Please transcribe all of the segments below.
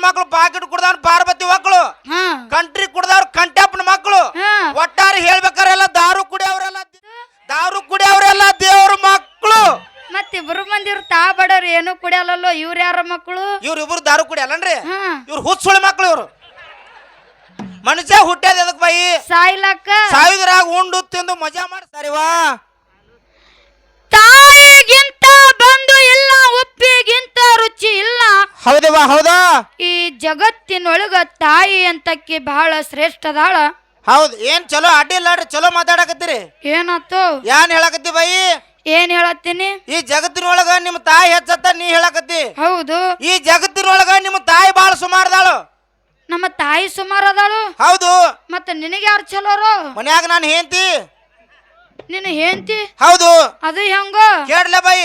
ಮಕ್ಕಳು ಪಾಕೆಟ್ ಕುಡ್ದವ್ರು ಪಾರ್ವತಿ ಮಕ್ಕಳು ಹಾ. ಕಂಟ್ರಿ ಕುಡ್ದವ್ರ ಕಂಟಪ್ಪನ ಮಕ್ಕಳು ಹಾ. ಒಟ್ಟಾರೆ ಹೇಳ್ಬೇಕಾರೆಲ್ಲ ದಾರು ಕುಡಿಯವ್ರೆಲ್ಲ ದಾರು ಕುಡಿಯವ್ರೆಲ್ಲ ದೇವ್ರ ಮಕ್ಕಳು ಮತ್ ಇಬ್ರು ಮಂದಿರು ತಾ ಬಡವ್ರು ಏನು ಕುಡಿಯಲ್ಲೋ ಇವ್ರ ಯಾರ ಮಕ್ಕಳು ಇವ್ರಿಬ್ರು ದಾರು ಕುಡಿಯಲ್ಲನ್ರಿ ಹಾ. ಇವ್ರು ಹುಚ್ಚುಳಿ ಮಕ್ಕಳು ಇವ್ರು. ಮನುಷ್ಯ ಹುಟ್ಟ್ಯಾದ ಎದಕ್ ಬಾಯಿ ಸಾಯ್ಲಕ್ಕ. ಸಾವಿರಾಗ ಉಂಡು ತಿಂದು ಮಜಾ ಮಾಡ್ತಾರಿವಾ ತಾಯಿಗಿಂತ ಬಂದು ಇಲ್ಲ ಉಪ್ಪಿಗಿಂತ ಇಲ್ಲ ಹೌದವಾ ಹೌದಾ. ಈ ಜಗತ್ತಿನೊಳಗ ತಾಯಿ ಅಂತಕ್ಕೆ ಬಹಳ ಶ್ರೇಷ್ಠದಾಳ. ಹೌದ್ ಏನ್ ಚಲೋ? ಅಡ್ಡಿಲ್ಲ ಚಲೋ ಮಾತಾಡಕತ್ತೀರಿ. ಏನಾತು? ಏನ್ ಹೇಳಕತ್ತಿ ಬೈ? ಏನ್ ಹೇಳತ್ತೀನಿ? ಈ ಜಗತ್ತಿನೊಳಗ ನಿಮ್ಮ ತಾಯಿ ಹೆಚ್ಚತ್ತ ನೀ ಹೇಳಕತ್ತಿ. ಹೌದು. ಈ ಜಗತ್ತಿನೊಳಗ ನಿಮ್ಮ ತಾಯಿ ಬಾಳ ಸುಮಾರದಾಳು. ನಮ್ಮ ತಾಯಿ ಸುಮಾರು ಅದಾಳು ಹೌದು. ಮತ್ತ ನಿನಗೆ ಯಾರು ಚಲೋರು? ಮನ್ಯಾಗ ನಾನು ಹೇಂತಿ ನಿನ್ನ ಹೆಂತಿ ಹೌದು. ಅದು ಹೆಂಗೋ? ಕೇಳಲೆ ಬೈ.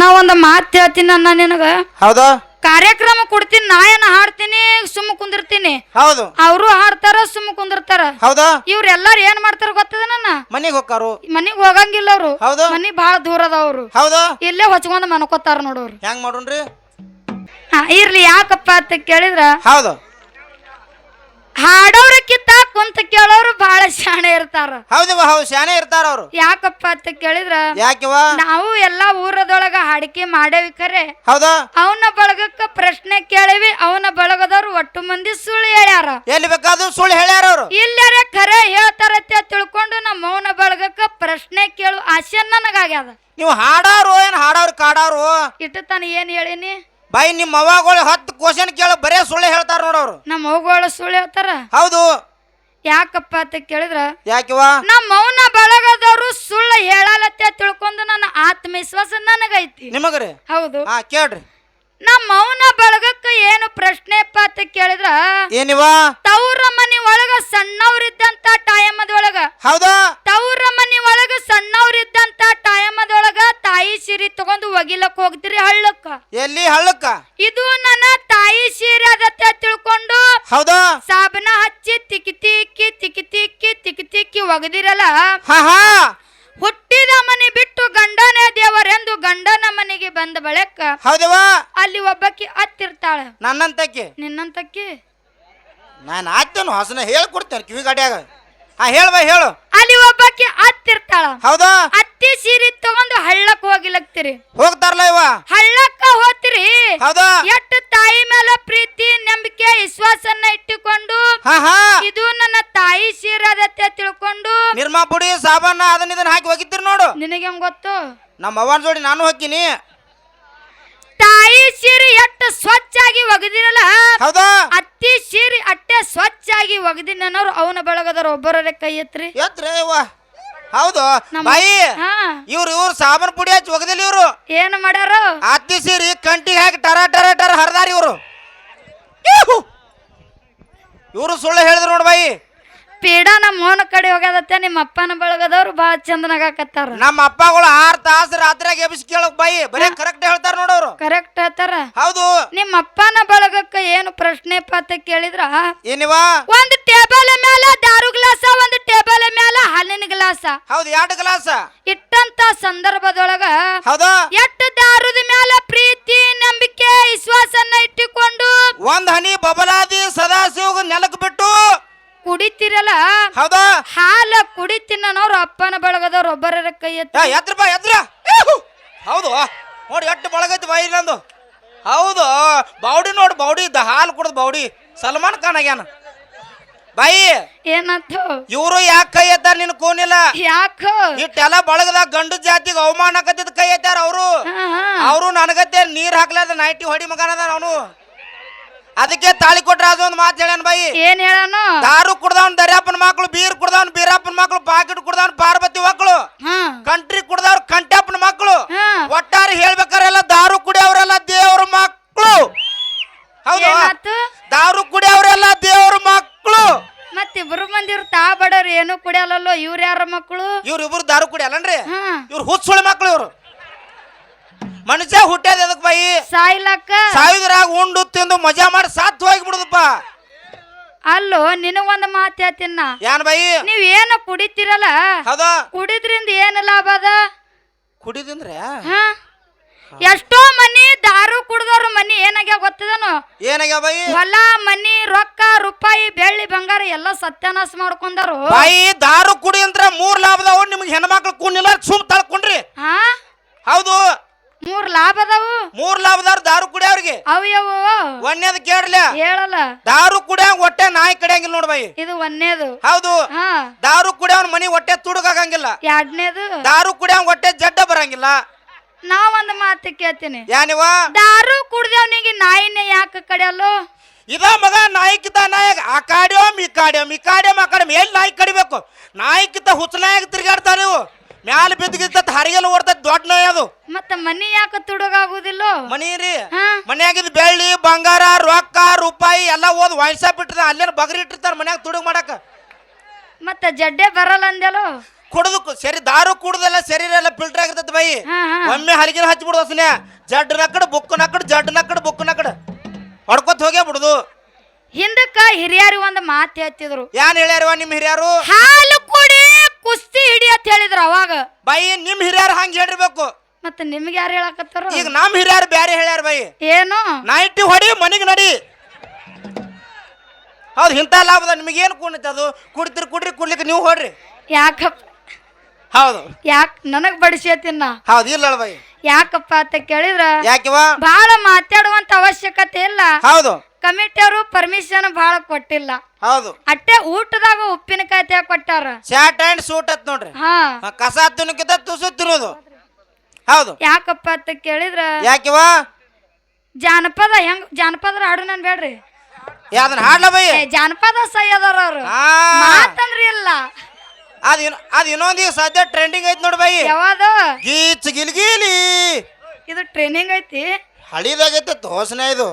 ನಾ ಒಂದು ಮಾತು ಹೇಳ್ತೀನಿ ಅನ್ನ ನಿನಗ. ಹೌದು? ಕಾರ್ಯಕ್ರಮ ಕೊಡ್ತೀನಿ ನಾ ಏನ ಹಾಡ್ತೀನಿ ಸುಮ್ಮ ಕುಂದಿರ್ತೀನಿ. ಹೌದು. ಅವರು ಹಾಡ್ತಾರ ಸುಮ್ಮ ಕುಂದಿರ್ತಾರ. ಹೌದಾ? ಇವ್ರೆಲ್ಲಾರು ಏನ್ ಮಾಡ್ತಾರ ಗೊತ್ತದ ನನ್ನ ಮನೆಗೆ ಹೋಗ್ಕಾರು? ಮನೆಗ್ ಹೋಗಂಗಿಲ್ಲ ಅವ್ರು. ಹೌದು. ಮನಿ ಬಾಳ ದೂರ ಅದಾವ್ರು ಹೌದು? ಇಲ್ಲೇ ಹೊಚ್ಕೊಂಡ್ ಮನ್ಕೋತಾರ ನೋಡೋರು. ಹೆಂಗ್ ಮಾಡೋಣ್ರಿ? ಹಾ ಇರ್ಲಿ ಯಾಕಪ್ಪ ಅಂತ ಕೇಳಿದ್ರ? ಹೌದು. ಹಾಡೋರಕ್ಕಿಂತ ಕುಂತ ಕೇಳೋರು ಬಹಳ ಶಾಣೆ ಇರ್ತಾರ. ಹೌದು ಹೌದು ಶಾನೆ ಇರ್ತಾರ ಅವ್ರು. ಯಾಕಪ್ಪ ಅಂತ ಕೇಳಿದ್ರ? ಯಾಕಿವ ನಾವು ಎಲ್ಲಾ ಊರದೊಳಗ ಹಾಡಿಕೆ ಮಾಡೇವಿ ಖರೆ ಹೌದಾ? ಅವನ ಬಳಗಕ್ಕ ಪ್ರಶ್ನೆ ಕೇಳಿವಿ ಅವನ ಬಳಗದವ್ರು ಒಟ್ಟು ಮಂದಿ ಸುಳ್ಳು ಹೇಳ್ಯಾರ. ಎಲ್ಲಿ ಬೇಕಾದ್ರು ಸುಳ್ಳು ಹೇಳ್ಯಾರ ಅವ್ರು. ಇಲ್ಲಾರ ಖರೆ ಹೇಳ್ತಾರತ್ತೆ ತಿಳ್ಕೊಂಡು ನಮ್ಮ ಮೌನ ಬಳಗಕ್ಕ ಪ್ರಶ್ನೆ ಕೇಳು ಆಸೆ ನನಗಾಗ್ಯದ. ನೀವು ಹಾಡಾರು ಏನ್ ಹಾಡಾರು ಕಾಡಾರು ಇಟ್ಟ ತಾನ ಏನ್ ಹೇಳಿನಿ? ಬಾಯಿ ನಿಮ್ಮ ಅವ್ವಗಳು ಹತ್ತು ಕ್ವಶನ್ ಕೇಳ ಬರೇ ಸುಳ್ಳು ಹೇಳ್ತಾರ ನೋಡವ್ರು ನಮ್ಮ ಮೌಗಳು ಸುಳ್ಳು ಹೇಳ್ತಾರ? ಹೌದು. ಯಾಕಪ್ಪ ಅಂತ ಕೇಳಿದ್ರ ಯಾಕಿವ ನಮ್ಮ ಮೌನ ಬಳಗದವರು ಸುಳ್ಳು ಹೇಳಲತ್ತೆ ತಿಳ್ಕೊಂಡು ನನ್ನ ಆತ್ಮವಿಶ್ವಾಸ ನನಗೈತಿ. ನಿಮಗ್ರಿ? ಹೌದು. ಹಾ ಕೇಳ್ರಿ. ನಮ್ಮ ಮೌನ ಬಳಗಕ್ಕ ಏನು ಪ್ರಶ್ನೆ ಅಂತ ಕೇಳಿದ್ರ? ಏನಿವ? ತವ್ರ ಮನಿ ಒಳಗ ಸಣ್ಣವ್ರಿದ್ದಂತ ಅದೊಳಗ ಹೌದಾ? ತವ್ರ ಮನಿ ಒಳಗ ಸಣ್ಣವ್ರಿದ್ದಂತ ಅದೊಳಗ ತಾಯಿ ಸೀರೆ ತಗೊಂಡು ಒಗಿಲಕ್ ಹೋಗ್ತಿರಿ ಹಳ್ಳಕ್ಕ. ಎಲ್ಲಿ ಹಳ್ಳಕ್ಕ? ಇದು ನನ್ನ ತಾಯಿ ಸೀರೆ ಅದತ್ತೆ ತಿಳ್ಕೊಂಡು ಹೌದಾ? ಸಾಬನ ಹಚ್ಚಿ ತಿಕ್ಕಿ ತಿಕ್ಕಿ ತಿಕ್ಕಿ ತಿಕ್ಕಿ ತಿಕ್ಕಿ ತಿಕ್ಕಿ ಒಗದಿರಲ್ಲ. ಹಾ ಹಾ. ಹುಟ್ಟಿದ ಮನೆ ಬಿಟ್ಟು ಗಂಡನೇ ದೇವರೆಂದು ಗಂಡನ ಮನೆಗೆ ಬಂದ ಬಳಿಕ ಹೌದವಾ ಅಲ್ಲಿ ಒಬ್ಬಕಿ ಅತ್ತಿರ್ತಾಳ. ನನ್ನಂತಕ್ಕೆ? ನಿನ್ನಂತಕ್ಕಿ? ನಾನು ಆತ್ತೇನು ಹೊಸನ ಹೇಳ್ಕೊಡ್ತೇನೆ ಕಿವಿ ಗಾಡಿಯಾಗ ಆ ಹೇಳುವ ಹೇಳು. ಅಲ್ಲಿ ಒಬ್ಬಕಿ ಅತ್ತಿರ್ತಾಳ. ಹೌದಾ? ಅತ್ತಿ ಸೀರೆ ತಗೊಂಡು ಹಳ್ಳಕ್ ಹೋಗಿಲಕ್ತಿರಿ ಹೋಗ್ತಾರಲ್ಲ ಇವ? ಹಳ್ಳಕ್ಕ ಹೋತ್ರಿ ಹೌದಾ? ಎಷ್ಟು ತಾಯಿ ಮೇಲೆ ಪ್ರೀತಿ ನಂಬಿಕೆ ವಿಶ್ವಾಸನ್ನ ಇಟ್ಟುಕೊಂಡು ಇದು ನಮ್ಮ ಅವ್ವನ ಜೋಡಿ ನಾನು ಹೋಗ್ತೀನಿ. ತಾಯಿ ಸೀರೆ ಎಷ್ಟು ಸ್ವಚ್ಛಾಗಿ ಒಗದಿರಲ್ಲ? ಹೌದಾ? ಅತ್ತಿ ಸೀರೆ ಅಟ್ಟೆ ಸ್ವಚ್ಛಾಗಿ ಒಗದಿನವ್ರು ಅವನ ಬೆಳಗದವ್ರು ಒಬ್ಬರೇ ಕೈ ಎತ್ರಿ? ಎತ್ರಿ ಇವ ಹೌದು. ನಮ್ಮ- ಬಾಯಿ ಹಾ. ಇವ್ರು ಇವ್ರು ಸಾಬನ್ ಪುಡಿ ಹಚ್ಚಿ ಒಗದಿಲ್ಲ ಇವ್ರು. ಏನು ಮಾಡ್ಯಾರ? ಅತ್ತಿ ಸೀರಿ ಕಂಟಿಗೆ ಹಾಕಿ ಟರ ಟರ ಟರ ಹರಿದಾರಿ ಇವರು. ಇವರು ಸುಳ್ಳು ಹೇಳಿದ್ರು ನೋಡ್ ಬಾಯಿ. ಪೀಡ ನಮ್ಮ ಮೋನ ಕಡೆ ಹೋಗ್ಯದತ್ತೆ ನಿಮ್ಮ ಅಪ್ಪನ ಬಳಗದವ್ರು ಭಾಳ ಚಂದನಾಗಕತ್ತಾರ. ನಮ್ಮ ಅಪ್ಪಗಳು ಆರ್ ತಾಸು ರಾತ್ರಿಗೆ ಎಬ್ಸಿ ಕೇಳಕ್ ಬಾಯಿ ಬರೀ ಕರೆಕ್ಟ್ ಹೇಳ್ತಾರ ನೋಡವ್ರು ಕರೆಕ್ಟ್ ಹೇಳ್ತಾರ. ಹೌದು. ನಿಮ್ಮ ಅಪ್ಪನ ಬಳಗಕ್ಕೆ ಏನು ಪ್ರಶ್ನೆ ಪಾತ ಕೇಳಿದ್ರ? ಏನಿವ? ಒಂದು ಟೇಬಲ್ ಮೇಲೆ ದಾರು ಗ್ಲಾಸ ಒಂದು ಟೇಬಲ್ ಮೇಲೆ ಹಾಲಿನ ಗ್ಲಾಸ. ಹೌದು ಎರಡು ಗ್ಲಾಸ. ಇಟ್ಟಂತ ಸಂದರ್ಭದೊಳಗ ಹೌದು. ಎಷ್ಟು ದಾರುದ ಮೇಲೆ ಪ್ರೀತಿ ನಂಬಿಕೆ ವಿಶ್ವಾಸನ್ನ ಇಟ್ಟುಕೊಂಡು ಒಂದ್ ಹನಿ ಬಬಲಾದಿ ಸದಾಶಿವ ನೆಲಕ್ ಬಿಟ್ಟು ಕುಡಿತಿರಲ್ಲ ಹೌದಾ ಹಾಲ ಕುಡಿತಿನ್ನೋರು ಅಪ್ಪನ ಬಳಗದವ್ರು ಒಬ್ಬರ ಕೈ ಎತ್ತಿ. ಎದ್ರ ಬಾ ಎದ್ರ ಹೌದು. ನೋಡಿ ಎಷ್ಟು ಬಳಗೈತಿ ಬಾಯಿ ನಂದು. ಹೌದು. ಬೌಡಿ ನೋಡಿ ಬೌಡಿ ಇದ್ದ. ಹಾಲು ಕುಡ್ದು ಬೌಡಿ. ಸಲ್ಮಾನ್ ಖಾನ್ ಆಗ್ಯಾನ. ಬಾಯಿ. ಏನಂತ? ಇವರು ಯಾಕೆ ಕೈ ಎತ್ತಾರ ನಿನ್ ಕೋನಿಲ್ಲ ಯಾಕ? ಇಟ್ಟೆಲ್ಲ ಬಳಗದ ಗಂಡು ಜಾತಿಗೆ ಅವಮಾನ ಆಕತ್ತಿದ್ ಕೈ ಎತ್ತಾರ ಅವರು. ಅವರು ನನಗತ್ತೆ ನೀರ್ ಹಾಕ್ಲಾದ ನೈಟಿ ಹೊಡಿ ಮಗನದ ಅವನು. ಅದಕ್ಕೆ ತಾಳಿ ಕೊಟ್ರ ಅದು ಒಂದು ಮಾತು ಹೇಳ್ಯಾನ ಬಾಯಿ. ಏನ್ ಹೇಳನು ದಾರು ಕುಡ್ದವನ್ ದರ್ಯಾಪನ್ ಮಕ್ಳು ಬೀರ್ ಕುಡ್ದವನ್ ಬೀರಪ್ಪನ ಮಕ್ಳು ಪಾಕೆಟ್ ಕುಡ್ದವನ್ ಪಾರ್ವತಿ ಮಕ್ಕಳು ಇವ್ರು ಇಬ್ರು ದಾರು ಕುಡಿಯಲ್ಲನ್ರಿ ಅಲ್ಲನ್ರಿ? ಇವ್ರು ಹುಚ್ಚುಳಿ ಮಕ್ಳು ಇವ್ರು. ಮನುಷ್ಯ ಹುಟ್ಟ್ಯಾದ ಎದಕ್ ಬಾಯಿ ಸಾಯ್ಲಕ್ಕ. ಸಾವಿರಾಗ ಉಂಡು ತಿಂದು ಮಜಾ ಮಾಡಿ ಸಾತ್ ಹೋಗಿ ಬಿಡುದಪ್ಪ ಅಲ್ಲೋ ಅಲ್ಲೋ ಒಂದ್ ಮಾತು ಹೇಳ್ತೀನ ಯಾನ್ ಬಾಯಿ ನೀವ್ ಏನ ಕುಡಿತೀರಲ್ಲ? ಹೌದ. ಕುಡಿದ್ರಿಂದ ಏನು ಲಾಭ ಅದ? ಕುಡಿದಿಂದ್ರೆ ಹಾ. ಎಷ್ಟೋ ಮನಿ ದಾರು ಗೊತ್ತದನು? ಏನಾಗ್ಯಾವ ಬೈ ಹೊಲ ಮನಿ ರೊಕ್ಕ ರೂಪಾಯಿ ಬೆಳ್ಳಿ ಬಂಗಾರ ಎಲ್ಲ ಸತ್ಯಾನಾಶ ಮಾಡ್ಕೊಂಡಾರು. ಬಾಯಿ ದಾರು ಕುಡಿ ಅಂದ್ರ ಮೂರ್ ಲಾಭದವ ನಿಮ್ಗೆ ಹೆಣ್ಮಕ್ಳು ಕುಣಿಲ್ಲ ಸುಮ್ ತಳ್ಕೊಂಡ್ರಿ. ಹಾ? ಹೌದು. ಮೂರ್ ಲಾಭ ಅದಾವು? ಮೂರ್ ಲಾಭದಾರ ದಾರು ಕುಡಿಯವ್ರಿಗೆ ಅವು ಯಾವ ಒಂದೇದ್ ಕೇಳಲ್ಲ ಹೇಳಲ್ಲ. ದಾರು ಕುಡಿಯಂಗ್ ಹೊಟ್ಟೆ ನಾಯಿ ಕಡಿಯಂಗಿಲ್ಲ ನೋಡ್ ಬಾಯಿ. ಇದು ಒಂದೇದು ಹೌದು. ಹಾ. ದಾರು ಕುಡಿಯವ್ನ ಮನಿ ಹೊಟ್ಟೆ ತುಡುಗಾಗಂಗಿಲ್ಲ. ಎರಡನೇದು. ದಾರು ಕುಡಿಯ ಹೊಟ್ಟೆ ಜಡ್ಡ ಬರಂಗಿಲ್ಲ. ನಾವೊಂದು ಮಾತು ಕೇಳ್ತೀನಿ. ಯಾನಿವ ದಾರು ಕುಡ್ದವ್ನಿಗೆ ನಾಯಿನೇ ಯಾಕೆ ಕಡಿಯಲ್ಲೋ? ಇದ ಮಗ ನಾಯಿಕಿತ ನಾಯಕ ಆ ಕಾಡ್ಯೋಮ್ ಈ ಕಾಡ್ಯೋಮ್ ಈ ಕಾಡ್ಯೋಮ್ ಆ ಕಾಡ್ಯೋಮ್ ಎಲ್ಲಿ ನಾಯಿ ಕಡಿಬೇಕು. ನಾಯಿಕಿತ ಹುಚ್ಚನಾಯಕ ತಿರುಗಾಡ್ತಾರ ನೀವು ಮ್ಯಾಲ ಬಿದ್ದಿದ್ದ ಹರಿಗೆಲ್ಲ ಓಡ್ತೈತಿ ದೊಡ್ಡ ನಾಯಿ ಅದು. ಮತ್ತ ಮನಿ ಯಾಕೆ ತುಡುಗಾಗುದಿಲ್ಲ? ಮನಿ ರೀ. ಹಾ. ಮನ್ಯಾಗಿದ್ ಬೆಳ್ಳಿ ಬಂಗಾರ ರೊಕ್ಕ ರೂಪಾಯಿ ಎಲ್ಲ ಓದ್ ವೈನ್ ಶಾಪ್ ಇಟ್ಟಿರ್ತಾರ ಅಲ್ಲೇನ ಬಗರಿ ಇಟ್ಟಿರ್ತಾರ ಮನ್ಯಾಗ ತುಡುಗ್ ಮಾಡಕ. ಮತ್ತೆ ಜಡ್ಡೆ ಬರಲ್ಲ ಅಂದೆಲೋ ಕುಡ್ದು ಸರಿ ದಾರು ಕುಡ್ದೆಲ್ಲ ಶರೀರ ಎಲ್ಲ ಫಿಲ್ಟರ್ ಆಗಿರ್ತೈತಿ ಬೈ ಒಮ್ಮೆ ಹರಿಗಿನ ಹಚ್ಬಿಡು ಹಸನೆ ಜಡ್ ನಕ್ಕಡ್ ಬುಕ್ ನಕ್ಕಡ ಜಡ್ ನಕ್ಕಡ ಬುಕ್ ನಕ್ಕಡ ಹೊಡ್ಕೊತ ಹೋಗೇ ಬಿಡುದು. ಹಿಂದಕ್ಕ ಹಿರಿಯರು ಒಂದು ಮಾತು ಹೇಳ್ತಿದ್ರು. ಏನ್ ಹೇಳ್ಯಾರವ ನಿಮ್ ಹಿರಿಯರು? ಹಾಲು ಕುಡಿ ಕುಸ್ತಿ ಹಿಡಿ ಅಂತ ಹೇಳಿದ್ರು ಅವಾಗ. ಬೈ ನಿಮ್ ಹಿರಿಯರು ಹಂಗ ಹೇಳಿರ್ಬೇಕು ಮತ್ತೆ ನಿಮ್ಗೆ ಯಾರು ಹೇಳಕತ್ತಾರ? ಈಗ ನಮ್ ಹಿರಿಯರು ಬ್ಯಾರೆ ಹೇಳ್ಯಾರ ಬೈ ಏನು? ನೈಟಿ ಹೊಡಿ ಮನಿಗ್ ನಡಿ. ಹೌದು ಇಂಥ ಲಾಭದ ನಿಮಗೇನು ಕುಣಿತ ಅದು ಕುಡ್ತಿರ್ ಕುಡ್ರಿ ಕುಡ್ಲಿಕ್ಕೆ ನೀವು ಹೊಡ್ರಿ. ಯಾಕಪ್ಪ? ಹೌದು. ಯಾಕ್ ನನಗ್ ಬಡಿಸೇತಿನ ಹೌದು ಇಲ್ಲ ಯಾಕಪ್ಪ ಅಂತ ಕೇಳಿದ್ರ? ಯಾಕಿವ? ಬಹಳ ಮಾತಾಡುವಂತ ಅವಶ್ಯಕತೆ ಇಲ್ಲ. ಹೌದು. ಕಮಿಟಿಯವರು ಪರ್ಮಿಷನ್ ಬಹಳ ಕೊಟ್ಟಿಲ್ಲ. ಹೌದು. ಅಟ್ಟೆ ಊಟದಾಗ ಉಪ್ಪಿನಕಾಯಿ ತೇ ಕೊಟ್ಟಾರ. ಶಾರ್ಟ್ ಅಂಡ್ ಸೂಟ್ ಅತ್ ನೋಡ್ರಿ. ಹಾ. ಆ, ಕಸ ತುಣುಕಿದ ತುಸು ತಿರುದು ಹೌದು. ಯಾಕಪ್ಪ ಅಂತ ಕೇಳಿದ್ರ? ಯಾಕಿವ? ಜಾನಪದ ಹೆಂಗ್ ಜಾನಪದ ಹಾಡು ನನ್ ಬೇಡ್ರಿ. ಯಾವ್ದನ್ನ ಹಾಡ್ಲ ಬೈ? ಏ, ಜಾನಪದ ಸೈ ಅದಾರ ಅವ್ರು. ಮಾತಂದ್ರಿ ಇಲ್ಲ. ಅದ್ ಇನ್- ಅದ್ ಇನ್ನೊಂದ್ ಈಗ ಸದ್ಯ ಟ್ರೆಂಡಿಂಗ್ ಐತ್ ನೋಡ್ ಬಾಯಿ. ಯಾವಾಗ ಗೀಚ್ ಗಿಲ್ಗಿಲಿ ಇದು ಟ್ರೈನಿಂಗ್ ಐತಿ. ಹಳಿದಾಗೈತೆ ತೋಸನೆ ಇದು.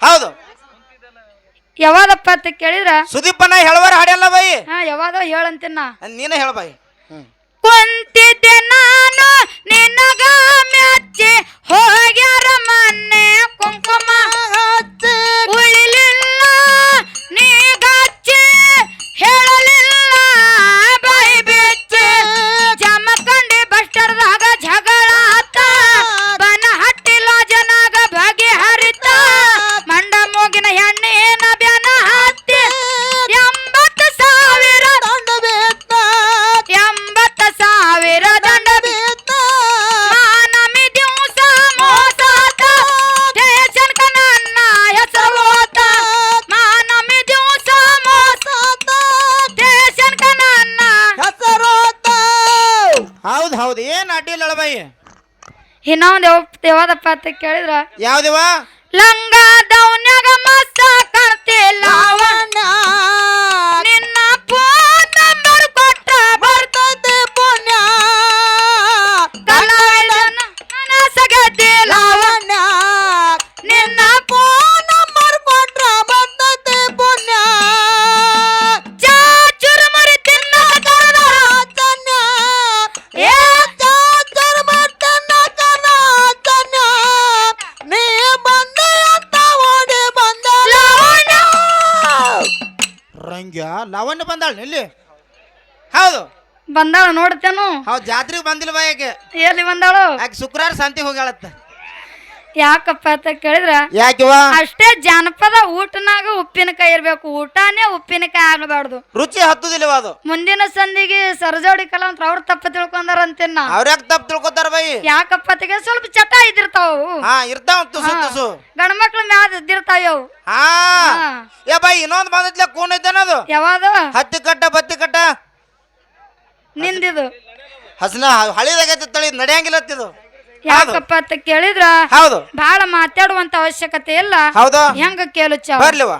ಹೌದು. ಯಾವಾಗಪ್ಪ ಅಂತ ಕೇಳಿದ್ರ? ಸುದೀಪನ ಹೇಳುವಾರ ಹಾಡ್ಯಲ್ಲ ಬೈ ಹಾ ಯಾವಾಗ ಹೇಳಂತೀನ ನೀನೇ ಹೇಳ ಬೈ ಏನ್ ಅಡ್ಡಿಲ್ಲ ಬೈ ಇನ್ನೊಂದು ಯಾವ್ದಪ್ಪ ಅಂತ ಕೇಳಿದ್ರ? ಯಾವ್ದಿವ ಲಂಗ ದೌನ್ಯಾಗ ಮಸ್ತ ಕರ್ತಿ ನಿನ್ನ ಬಂದಾಳ ಇಲ್ಲಿ ಹೌದು. ಬಂದಾಳ ನೋಡ್ತೇನು. ಹೌದು ಜಾತ್ರೆಗೆ ಬಂದಿಲ್ಲ ಬಾಯಿಗೆ ಯಾಕೆ? ಎಲ್ಲಿ ಬಂದಾಳು? ಆಕೆ ಶುಕ್ರವಾರ ಸಂತಿ ಹೋಗ್ಯಾಳತ್ತ. ಯಾಕಪ್ಪ ಅಂತ ಕೇಳಿದ್ರ ಯಾಕಿವ ಅಷ್ಟೇ ಜಾನಪದ ಊಟನಾಗ ಉಪ್ಪಿನಕಾಯಿ ಇರ್ಬೇಕು. ಊಟನೇ ಉಪ್ಪಿನಕಾಯಿ ಆಗಬಾರ್ದು ರುಚಿ ಹತ್ತುದಿಲ್ಲವ ಅದು? ಮುಂದಿನ ಸಂದಿಗೆ ಸರಜೋಡಿ ಕಲ ಅಂತ ಅವ್ರು ತಪ್ಪ ಅವ್ರ ಅವ್ರ್ಯಾಕ್ ತಪ್ಪು ತಿಳ್ಕೊತಾರ ಬೈ? ಯಾಕಪ್ಪ ತೆಗೆ ಸ್ವಲ್ಪ ಚಟ ಇದ್ದಿರ್ತಾವು. ಹಾ ಇರ್ತಾವ ತುಸು ತುಸು. ಗಂಡ ಮಕ್ಳ ಮ್ಯಾದ ಇದ್ದಿರ್ತಾವ ಅವು ಹಾ. ಏ ಬೈ ಇನ್ನೊಂದ್ ಬಂದೈತ್ಲೆ ಕೂನ್ ಅದು? ಯಾವಾಗ ಹತ್ತಿ ಕಟ್ಟ ಬತ್ತಿ ಕಟ್ಟ? ನಿಂದಿದು. ಹಸನ ಹಳಿದಾಗೈತೆ ತಳಿ ನಡೆಯಂಗಿಲ್ಲತ್ತಿದು ಯಾಕಪ್ಪ ಅಂತ ಕೇಳಿದ್ರ? ಹೌದು. ಬಹಳ ಮಾತಾಡುವಂತ ಅವಶ್ಯಕತೆ ಇಲ್ಲ. ಹೌದು. ಹೆಂಗ ಕೇಳುಚ್ಚ? ಬರ್ಲಿವ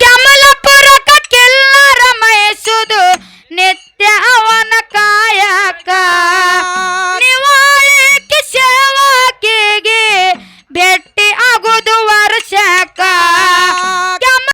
ಕಮಲಪುರಕ ಕೆಲ್ಲರ ಮಯಸುದು ನಿತ್ಯ ಅವನ ಕಾಯಕ. ನಿವಾಳಿಕೆ ಸೇವಕಿಗೆ ಭೇಟಿ ಆಗುದು ವರ್ಷಕ.